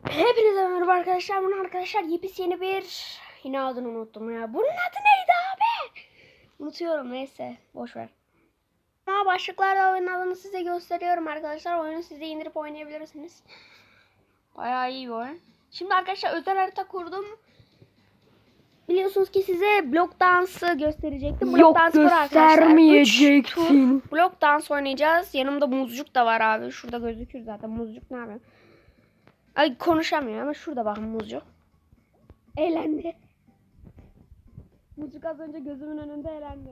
Hepinize merhaba arkadaşlar. Bunun arkadaşlar yepyeni bir yine adını unuttum ya. Bunun adı neydi abi? Unutuyorum neyse boş ver. Ama başlıklarda oyunun adını size gösteriyorum arkadaşlar. Oyunu size indirip oynayabilirsiniz. Bayağı iyi bir oyun. Şimdi arkadaşlar özel harita kurdum. Biliyorsunuz ki size blok dansı gösterecektim. Blok Yok dans göstermeyeceksin. Blok dans oynayacağız. Yanımda muzcuk da var abi. Şurada gözükür zaten. Muzcuk ne yapıyor? Ay konuşamıyor ama şurada bakın muzcuk. Eğlendi. Muzcuk az önce gözümün önünde eğlendi.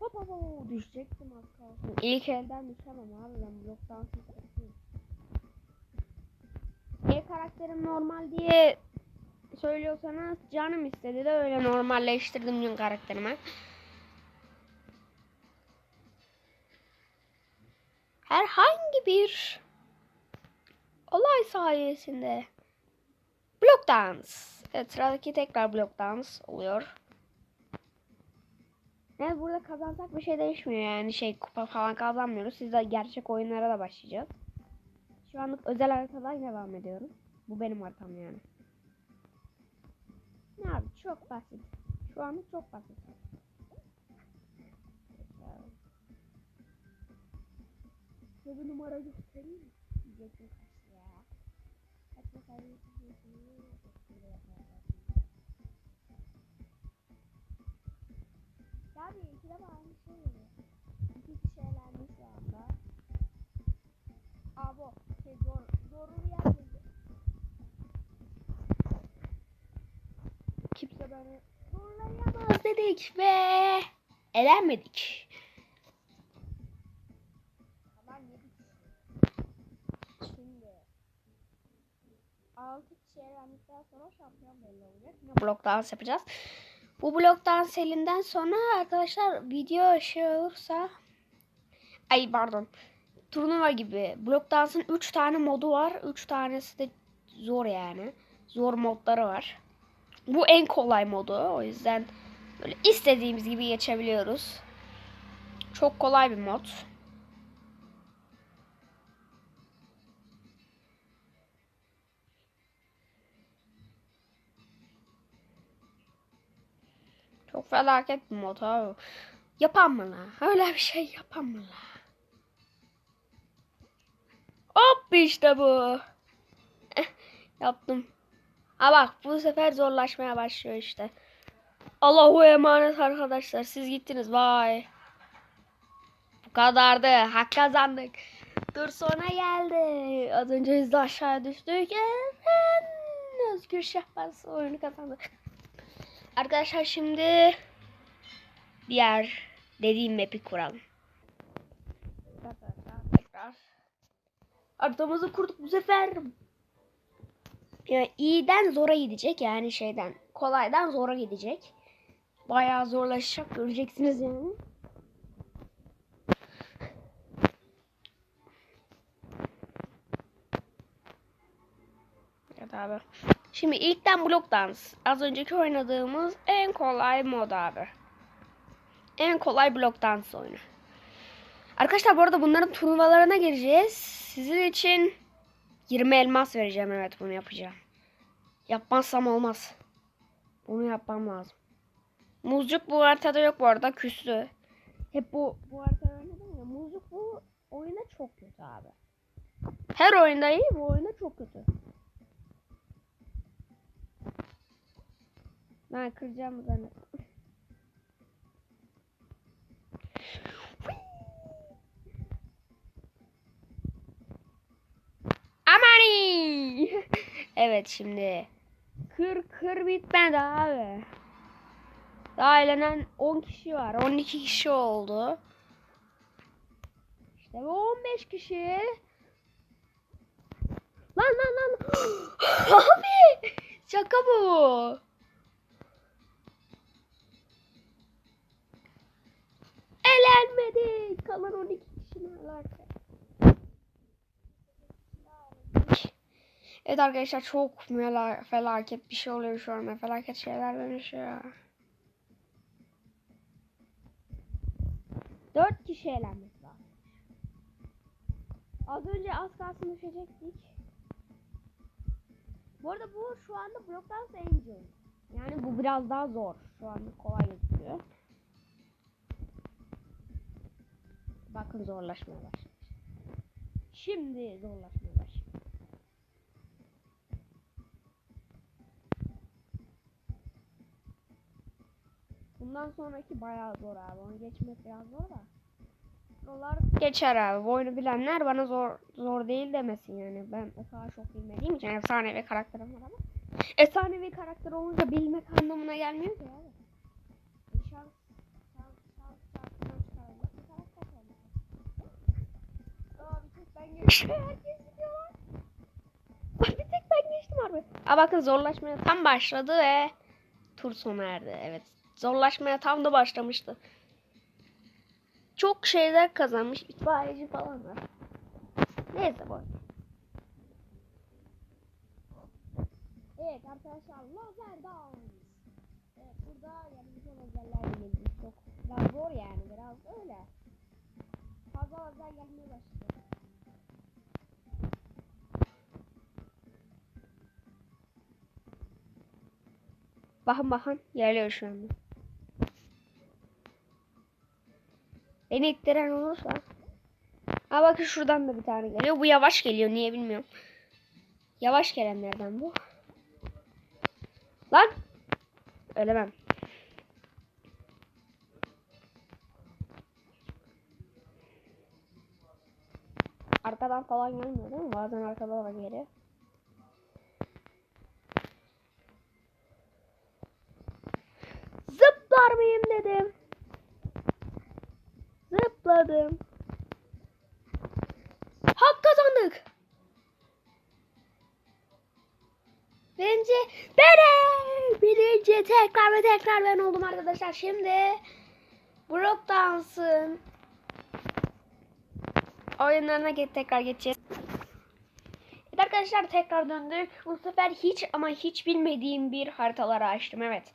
Hop hop hop düşecektim az kalsın. İlk elden düşemem abi ben blok dansı istiyorum. E karakterim normal diye söylüyorsanız canım istedi de öyle normalleştirdim dün karakterimi. Herhangi bir olay sayesinde blok dans. Evet sıradaki tekrar blok dans oluyor. Evet burada kazansak bir şey değişmiyor yani şey kupa falan kazanmıyoruz. Siz de gerçek oyunlara da başlayacağız. Şu anlık özel haritadan devam ediyorum. Bu benim haritam yani. Ne abi çok basit. Şu anlık çok basit. Bir numara göstereyim mi? Diyecektim kaç ya. Kaç bakalım. Abi ikide de aynı şey oluyor. İki kişi elendi şu anda. Aa bu şey zor, zorlu bir yer. Kimse beni zorlayamaz dedik ve elenmedik. Elendikten sonra şampiyon belli olacak. Yine blok dans yapacağız. Bu blok dans elinden sonra arkadaşlar video şey olursa ay pardon turnuva gibi blok dansın 3 tane modu var. 3 tanesi de zor yani. Zor modları var. Bu en kolay modu. O yüzden böyle istediğimiz gibi geçebiliyoruz. Çok kolay bir mod. Çok felaket bir mod abi. Yapan mı lan? Öyle bir şey yapan mı lan? Hop işte bu. Eh, Yaptım. Ha bak bu sefer zorlaşmaya başlıyor işte. Allahu emanet arkadaşlar. Siz gittiniz. Vay. Bu kadardı. Hak kazandık. Dur sonra geldi. Az önce biz de aşağıya düştük. Evet. Özgür Şahbaz oyunu kazandı. Arkadaşlar şimdi diğer dediğim map'i kuralım. Tekrar. Haritamızı kurduk bu sefer. Yani iyiden zora gidecek yani şeyden kolaydan zora gidecek. Bayağı zorlaşacak göreceksiniz yani. Evet abi. Şimdi ilkten blok dans. Az önceki oynadığımız en kolay mod abi. En kolay blok dans oyunu. Arkadaşlar bu arada bunların turnuvalarına gireceğiz. Sizin için 20 elmas vereceğim evet bunu yapacağım. Yapmazsam olmaz. Bunu yapmam lazım. Muzcuk bu haritada yok bu arada küstü. Hep bu bu haritada oynadım ya. Muzcuk bu oyuna çok kötü abi. Her oyunda iyi bu oyunda çok kötü. Ben kıracağım zannettim. Amani! evet şimdi. Kır kır bitmedi abi. Daha eğlenen 10 kişi var. 12 kişi oldu. İşte bu 15 kişi. Lan lan lan. abi! Şaka bu. Elenmedik. Kalan 12 kişinin alaka. Evet arkadaşlar çok felaket bir şey oluyor şu an. Felaket şeyler dönüşüyor. 4 kişi elenmesi lazım. Az önce az kalsın düşecektik. Bu arada bu şu anda Block Dance Angel. Yani bu biraz daha zor. Şu anda kolay gözüküyor. Bakın zorlaşmaya başladı. Şimdi zorlaşmaya başladı. Bundan sonraki bayağı zor abi. Onu geçmek biraz zor da. Buralar geçer abi. Bu oyunu bilenler bana zor zor değil demesin yani. Ben o kadar çok bilmediğim için efsanevi karakterim var ama. Efsanevi karakter olunca bilmek anlamına gelmiyor ki abi. Bir şans, şans, şans, şansından çıkarılacak bir karakter olmalı. Aa bir tek ben geçtim. Harbi. Aa bakın zorlaşmaya tam başladı ve tur sona erdi. Evet. Zorlaşmaya tam da başlamıştı. Çok şeyler kazanmış. itfaiyeci falan var. Neyse boş. Evet arkadaşlar lazer dans. Evet burada yanımıza lazerler. Çok zor yani Bakın bakın geliyor şu anda. Beni ittiren olursa. Ha bakın şuradan da bir tane geliyor. Bu yavaş geliyor niye bilmiyorum. Yavaş gelenlerden bu. Lan. Ölemem. Arkadan falan gelmiyor değil mi? Bazen arkada da geliyor. Zıpladım. Hak kazandık. Birinci benim. Birinci tekrar ve tekrar ben oldum arkadaşlar. Şimdi Brock Dance'ın oyunlarına ge- tekrar geçeceğiz. Evet arkadaşlar tekrar döndük. Bu sefer hiç ama hiç bilmediğim bir haritaları açtım. Evet.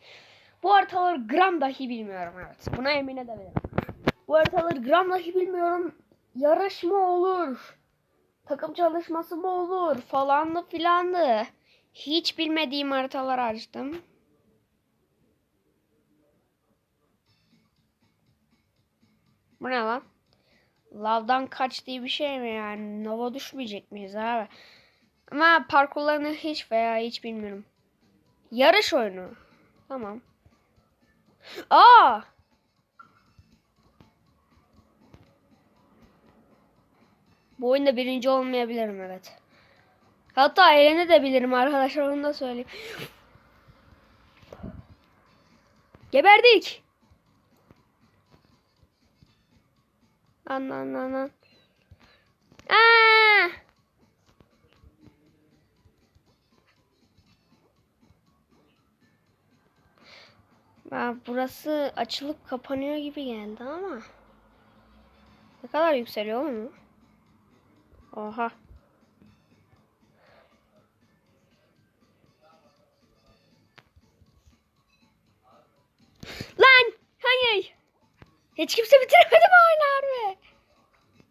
Bu haritaları gram dahi bilmiyorum. Evet. Buna emin edebilirim. Bu haritaları gram dahi bilmiyorum. Yarış mı olur? Takım çalışması mı olur? Falanlı filanlı. Hiç bilmediğim haritaları açtım. Bu ne lan? Lavdan kaç diye bir şey mi yani? Nova düşmeyecek miyiz abi? Ama parkurlarını hiç veya hiç bilmiyorum. Yarış oyunu. Tamam. Aa! Bu oyunda birinci olmayabilirim evet. Hatta eğlenebilirim arkadaşlar onu da söyleyeyim. Geberdik. Lan lan lan. Aa! Aa, burası açılıp kapanıyor gibi geldi ama. Ne kadar yükseliyor mu? Oha. Lan! Hayır! Hiç kimse bitiremedi bu oyunu harbi.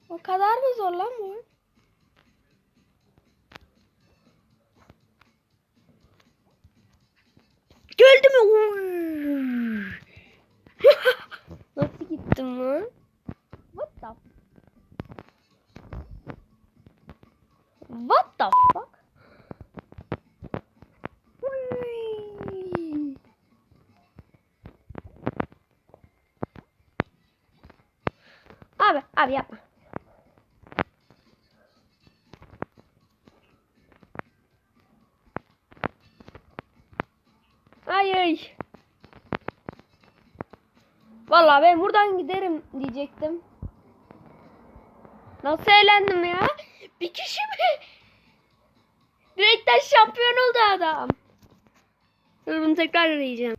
O kadar mı zor lan bu? oyun? Geldi mi? Oy! Nasıl gittim lan? What the What the fuck? Oy! Abi, yapma. Hayır. Vallahi ben buradan giderim diyecektim. Nasıl eğlendim ya? Bir kişi mi? Direkten şampiyon oldu adam. Dur bunu tekrar arayacağım.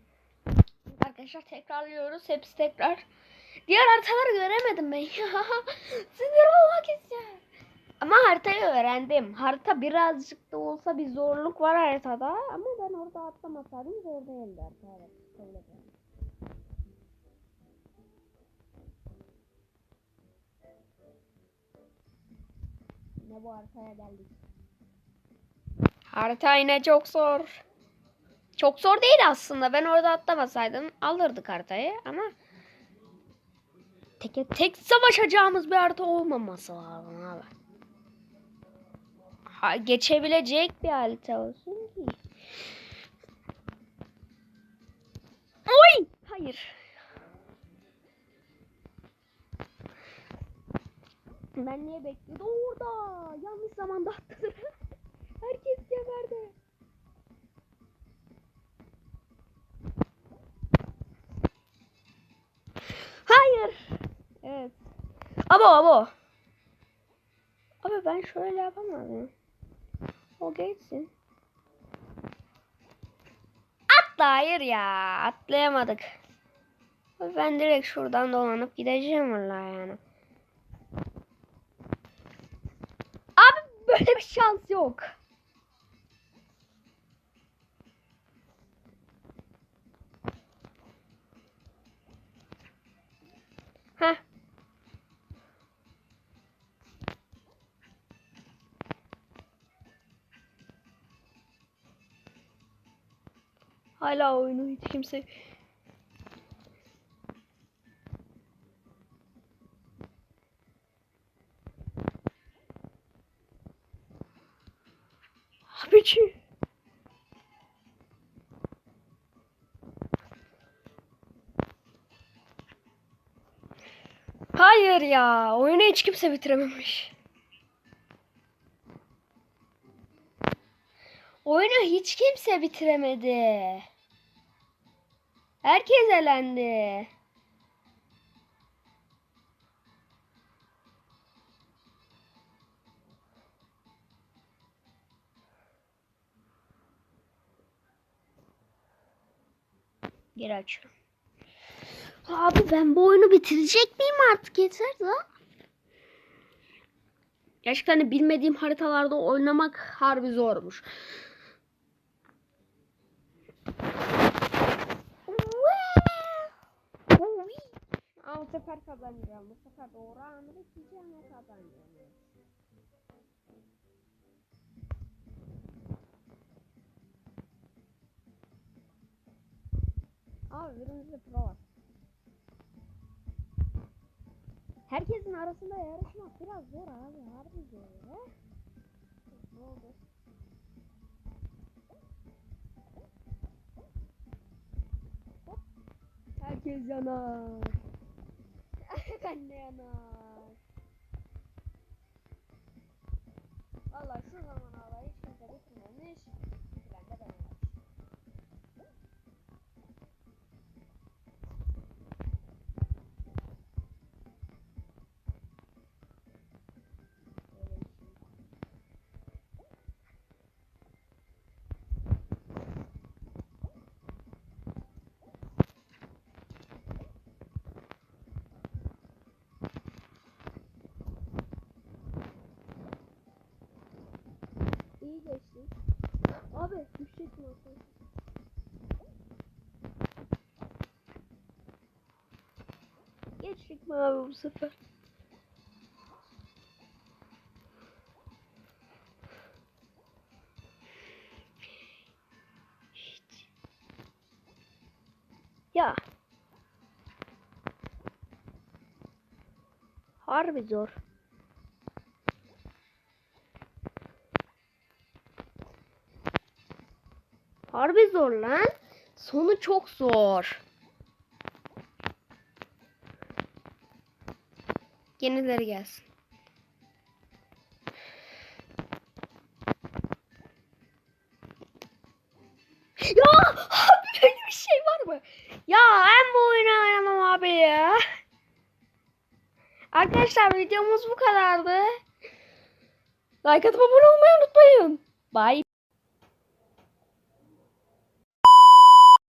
Arkadaşlar tekrarlıyoruz. Hepsi tekrar. Diğer haritaları göremedim ben ya. Sinir olmak istiyorum. Ama haritayı öğrendim. Harita birazcık da olsa bir zorluk var haritada. Ama ben orada atlamasaydım zor değildi harita. Evet. Yine bu haritaya geldik. Harita yine çok zor. Çok zor değil aslında. Ben orada atlamasaydım alırdık haritayı ama tek tek savaşacağımız bir harita olmaması lazım abi. Ha, geçebilecek bir harita olsun ki. Oy! Hayır. Ben niye bekliyordum orada? Yanlış zamanda atladım. Herkes geberdi. Abo abo. Abi ben şöyle yapamadım. O geçsin. Atla hayır ya. Atlayamadık. Abi Ben direkt şuradan dolanıp gideceğim vallahi yani. Abi böyle bir şans yok. Hala oyunu hiç kimse Abici. Hayır ya. Oyunu hiç kimse bitirememiş. Oyunu hiç kimse bitiremedi. Herkes elendi. Geri açıyorum. Abi ben bu oyunu bitirecek miyim artık yeter la. Gerçekten de bilmediğim haritalarda oynamak harbi zormuş. Aa, bu sefer kazanacağım. Bu sefer doğru anı bekleyeceğim ve kazanacağım. Abi birimizde pro var. Herkesin arasında yarışmak biraz zor abi. Harbi zor. Ne oldu? Herkes yanar. Ben de yanar. Valla şu zaman Abi düşecektim aslında. Geçtik mi abi bu sefer? Hiç. Ya. Harbi zor. Harbi zor lan. Sonu çok zor. Yenileri gelsin. Ya abi böyle bir şey var mı? Ya ben bu oyunu oynamam abi ya. Arkadaşlar videomuz bu kadardı. Like atıp abone olmayı unutmayın. Bye